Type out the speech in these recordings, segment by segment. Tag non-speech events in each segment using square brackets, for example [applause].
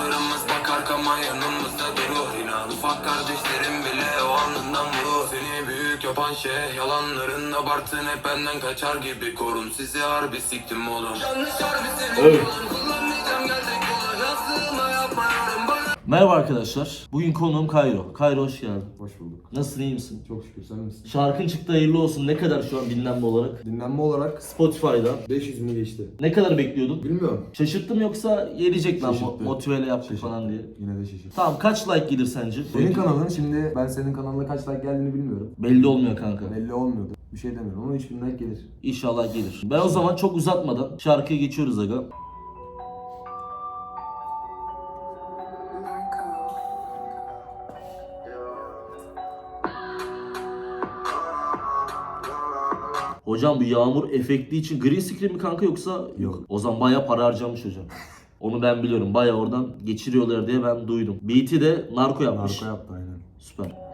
Arkadaşlarımız bak arkama yanımızda durur İnan ufak kardeşlerim bile o anından vurur. Seni büyük yapan şey yalanların abartın hep benden kaçar gibi korun Sizi harbi siktim oğlum. Yanlış harbi senin Evet. Kullanmayacağım gelecek yola Yazdığıma Merhaba arkadaşlar. Bugün konuğum Kayro. Kayro hoş geldin. Hoş bulduk. Nasılsın iyi misin? Çok şükür sen misin? Şarkın çıktı hayırlı olsun. Ne kadar şu an dinlenme olarak? Dinlenme olarak Spotify'da. 500 bin geçti. Ne kadar bekliyordun? Bilmiyorum. Şaşırttım yoksa gelecek lan Şaşırttı. mo- motiveyle yaptık Şaşırttı. falan diye. Yine de şaşırdım. Tamam kaç like gelir sence? Senin kanalın şimdi ben senin kanalına kaç like geldiğini bilmiyorum. Belli olmuyor kanka. Belli olmuyordu. Bir şey demiyorum ama 3000 like gelir. İnşallah gelir. Ben o zaman çok uzatmadan şarkıya geçiyoruz aga. Hocam bu yağmur efekti için green screen mi kanka yoksa? Yok. O zaman bayağı para harcamış hocam. [laughs] Onu ben biliyorum. Bayağı oradan geçiriyorlar diye ben duydum. Beat'i de narko yapmış. Narko yaptı aynen. Süper.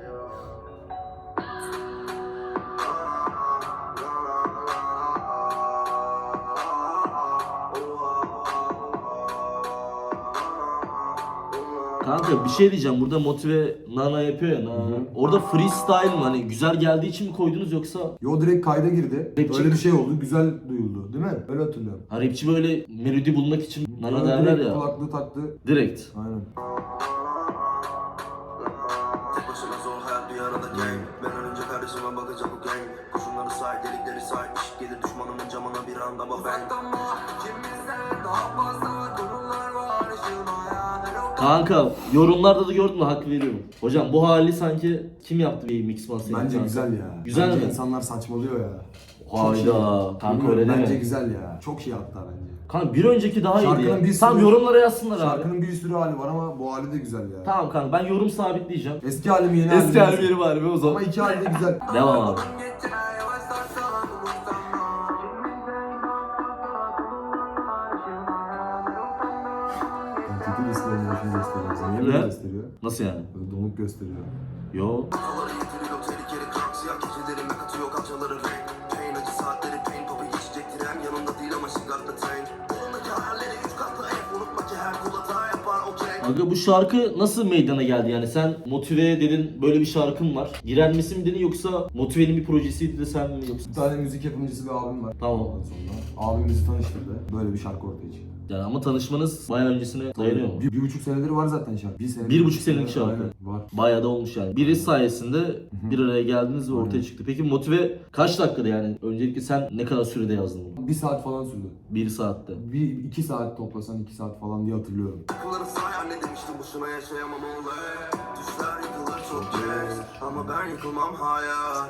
Kanka bir şey diyeceğim. Burada motive Nana yapıyor ya. Nana. Orada freestyle mı? Hani güzel geldiği için mi koydunuz yoksa? Yo direkt kayda girdi. Rapçi- Öyle bir şey oldu. Güzel duyuldu. Değil mi? Öyle hatırlıyorum. Ha rapçi böyle melodi bulmak için Nana Sonra derler direkt ya. Kulaklığı taktı. Direkt. Aynen. Tek başına zor hayat bir arada gang Ben ölünce kardeşime bakacak o gang Kurşunları say delikleri say Işık gelir düşmanımın camına bir anda bak ben İçimizde daha fazla durumlar var ışığın hayal Kanka yorumlarda da gördün mü hak veriyorum. Hocam bu hali sanki kim yaptı bir mix master? Bence güzel ya. Güzel Bence mi? insanlar saçmalıyor ya. Hayda. Kanka Bilmiyorum, öyle Bence deme. güzel ya. Çok iyi hatta bence. Kanka bir önceki daha iyiydi Şarkının ya. bir Tamam sürü- yorumlara yazsınlar abi. Şarkının bir sürü hali var ama bu hali de güzel ya. Tamam kanka ben yorum sabitleyeceğim. Eski hali mi yeni Eski hali mi? halim yeri var be o Ama zaman. iki hali de güzel. Devam abi. Ki her kul hata yapar okey Aga bu şarkı nasıl meydana geldi yani sen motive dedin böyle bir şarkın var. Girenmesi mi dedin yoksa motivenin bir projesiydi de sen mi yoksa? Bir tane müzik yapımcısı bir abim var. Tamam. Ondan sonra abim bizi tanıştırdı. Böyle bir şarkı ortaya çıktı. Yani ama tanışmanız bayağı öncesine dayanıyor mu? Bir, bir buçuk senedir var zaten şarkı. Bir, senedir, Bir buçuk senelik şarkı. Aynen, var. Bayağı da olmuş yani. Biri sayesinde bir araya geldiniz ve ortaya Aynen. çıktı. Peki motive kaç dakikada yani? Öncelikle sen ne kadar sürede yazdın bunu? Bir saat falan sürdü. Bir saatte. Bir iki saat toplasan iki saat falan diye hatırlıyorum. Akılları say anne demiştim boşuna yaşayamam olay Düşler yıkılır çok geç Ama ben yıkılmam hayal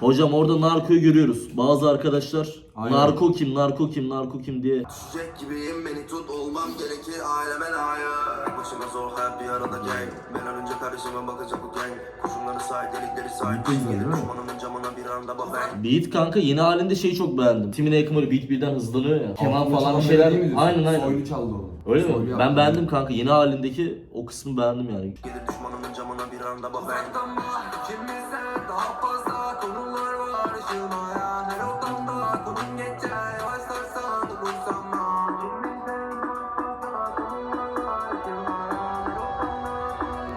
Hocam orada narkoyu görüyoruz. Bazı arkadaşlar Aynen. narko kim, narko kim, narko kim diye. Düşecek gibiyim beni tut olmam gerekir aileme layık Başıma zor hayat bir arada gang Ben ölünce kardeşime bakacak o gang Kurşunları say delikleri say Beat de güzel, Gelir değil mi? düşmanımın camına bir anda bak ben Beat kanka yeni halinde şeyi çok beğendim. Timine Ekimori beat birden hızlanıyor ya. Keman falan bir şeyler. Aynen aynen. Soylu çaldı onu. Öyle Soylu mi? Ben beğendim kanka. Yeni halindeki o kısmı beğendim yani. Gelir düşmanımın camına bir anda bak ben İçimizde daha fazla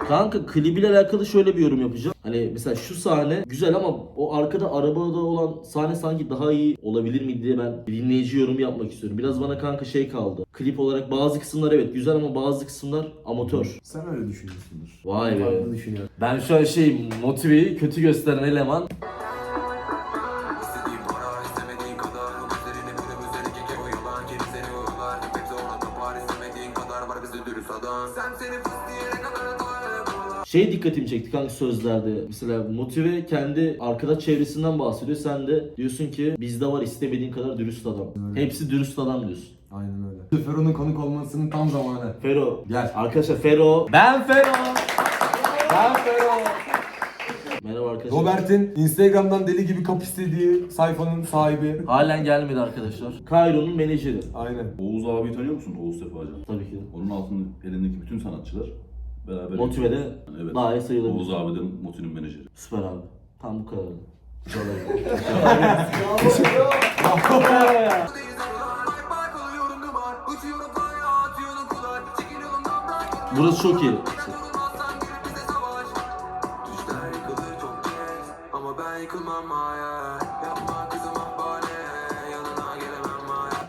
Kanka klibiyle alakalı şöyle bir yorum yapacağım. Hani mesela şu sahne güzel ama o arkada arabada olan sahne sanki daha iyi olabilir miydi diye ben dinleyici yorumu yapmak istiyorum. Biraz bana kanka şey kaldı. Klip olarak bazı kısımlar evet güzel ama bazı kısımlar amatör. Sen öyle düşünüyorsundur. Vay be. Farklı düşünüyorum. Ben şu an şey motiveyi kötü gösteren eleman. Sen seni Şey dikkatimi çekti kanka sözlerde. Mesela motive kendi arkadaş çevresinden bahsediyor. Sen de diyorsun ki bizde var istemediğin kadar dürüst adam. Öyle. Hepsi dürüst adam diyorsun. Aynen öyle. Fero'nun konuk olmasının tam zamanı. Fero. Gel. Arkadaşlar Fero. Ben Fero. Ben Fero. Merhaba arkadaşlar. Robert'in Instagram'dan deli gibi kap istediği sayfanın sahibi. Halen gelmedi arkadaşlar. Kairo'nun menajeri. Aynen. Oğuz abi tanıyor musun? Oğuz Sefacan. Tabii ki de. Onun altında elindeki bütün sanatçılar beraber Motive'de Yani evet. daha iyi sayılabilir. Oğuz abi de Moti'nin menajeri. Süper abi. Tam bu kadar. Burası çok iyi.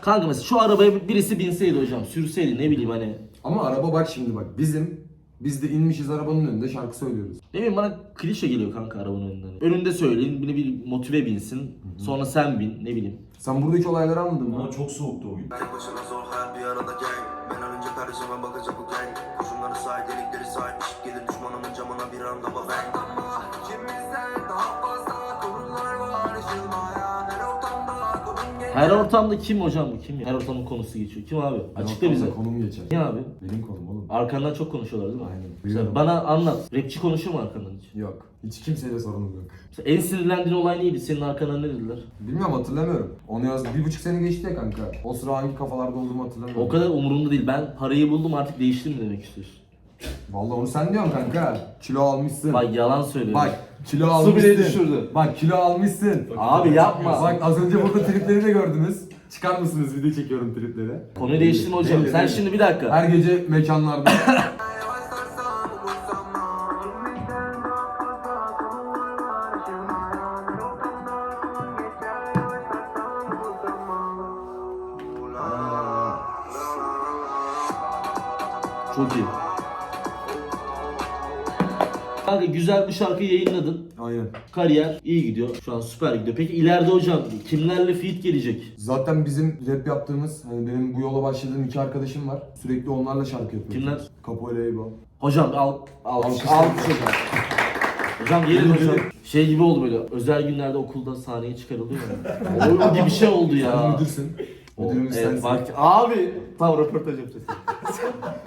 Kanka mesela şu arabaya birisi binseydi hocam, sürseydi ne bileyim hani. Ama araba bak şimdi bak bizim biz de inmişiz arabanın önünde şarkı söylüyoruz. Ne bileyim bana klişe geliyor kanka arabanın önünden. Önünde söyleyin, beni bir motive binsin. Sonra sen bin, ne bileyim. Sen buradaki olayları anladın mı? Ama çok soğuktu o gün. Tek başına zor hayat bir arada gang Ben ölünce kardeşime bakacak o gang Kurşunları say delikleri say Işık gelir düşmanımın camına bir anda bak bang İçimizde daha fazla Her ortamda kim hocam bu kim ya? Her ortamın konusu geçiyor. Kim abi? Açıkla bize. Konum geçer. Kim abi? Benim konum oğlum. Arkandan çok konuşuyorlar değil mi? Aynen. Duyuyorum. bana anlat. Rapçi konuşuyor mu arkandan hiç? Yok. Hiç kimseyle sorunum yok. Mesela en sinirlendiğin olay neydi? Senin arkandan ne dediler? Bilmiyorum hatırlamıyorum. Onu yazdı. Bir buçuk sene geçti ya kanka. O sıra hangi kafalarda olduğumu hatırlamıyorum. O kadar umurumda değil. Ben parayı buldum artık değiştim demek istiyorsun? Vallahi onu sen diyorsun kanka. Kilo almışsın. Bak yalan söylüyorum. Bak kilo Su almışsın. bile düşürdü. Bak kilo almışsın. Abi yapma. Bak az önce burada tripleri de gördünüz. Çıkar mısınız video çekiyorum tripleri. Konuyu değiştirme hocam. Sen şimdi bir dakika. Her gece mekanlarda. [laughs] Yavaşlarsam umursamam Kanka güzel bir şarkı yayınladın. Aynen. Kariyer iyi gidiyor. Şu an süper gidiyor. Peki ileride hocam kimlerle feat gelecek? Zaten bizim rap yaptığımız, hani benim bu yola başladığım iki arkadaşım var. Sürekli onlarla şarkı yapıyoruz. Kimler? Capo ile Ebo. Hocam al al Alkış. al hocam. Hocam gelin hocam. Şey gibi oldu böyle. Özel günlerde okulda sahneye çıkarılıyor ya. [laughs] o gibi bir şey oldu Sen ya. müdürsün. O, Müdürümüz evet, sensin. bak abi tam röportaj yapacağız.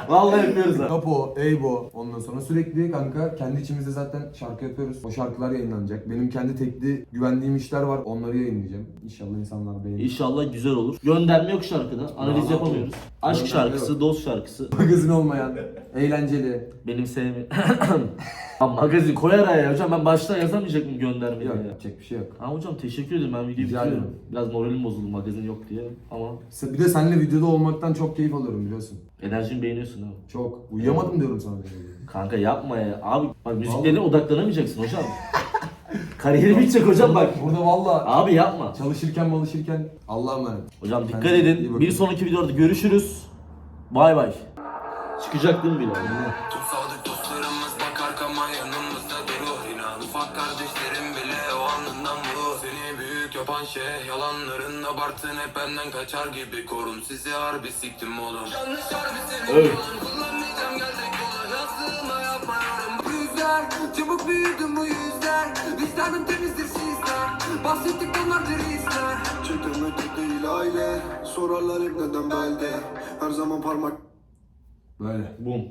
Vallahi yapıyoruz ha. Capo, Ebo. Ondan sonra sürekli kanka kendi içimizde zaten şarkı yapıyoruz. O şarkılar yayınlanacak. Benim kendi tekli güvendiğim işler var. Onları yayınlayacağım. İnşallah insanlar beğenir. İnşallah güzel olur. Gönderme yok şarkıda. Analiz yapamıyoruz. Aşk Gönderme şarkısı, yok. dost şarkısı. Magazin olmayan, eğlenceli. Benim sevmi... [clears throat] Abi magazin koy araya hocam ben baştan yazamayacak mıyım göndermeyi Yok ya? yapacak bir şey yok. Ha hocam teşekkür ederim ben videoyu Rica bitiriyorum. ederim. Biraz moralim bozuldu magazin yok diye ama Se- Bir de seninle videoda olmaktan çok keyif alıyorum biliyorsun. Enerjimi beğeniyorsun değil mi? Çok. Uyuyamadım diyorum sana. Kanka yapma ya. Abi bak müziklerine odaklanamayacaksın hocam. Kariyeri bitecek hocam bak. Burada valla Abi yapma. çalışırken malışırken Allah'a emanet. Hocam dikkat Kendinize iyi edin. bakın. Bir sonraki videoda görüşürüz. Bay bay. Çıkacak değil mi bile? Tüm şey yalanların abartın hep benden kaçar gibi korun. Sizi harbi siktim oğlum. Yanlış harbi senin Evet. yolun kullanmayacağım gelecek yola. Yazdığıma yapmıyorum. Rüzgar çabuk büyüdüm bu yüzden Vicdanım temizdir sizler Bahsettik onlardır izler. Çekilmek değil aile. Sorarlar hep neden belde. Her zaman parmak Böyle. Boom.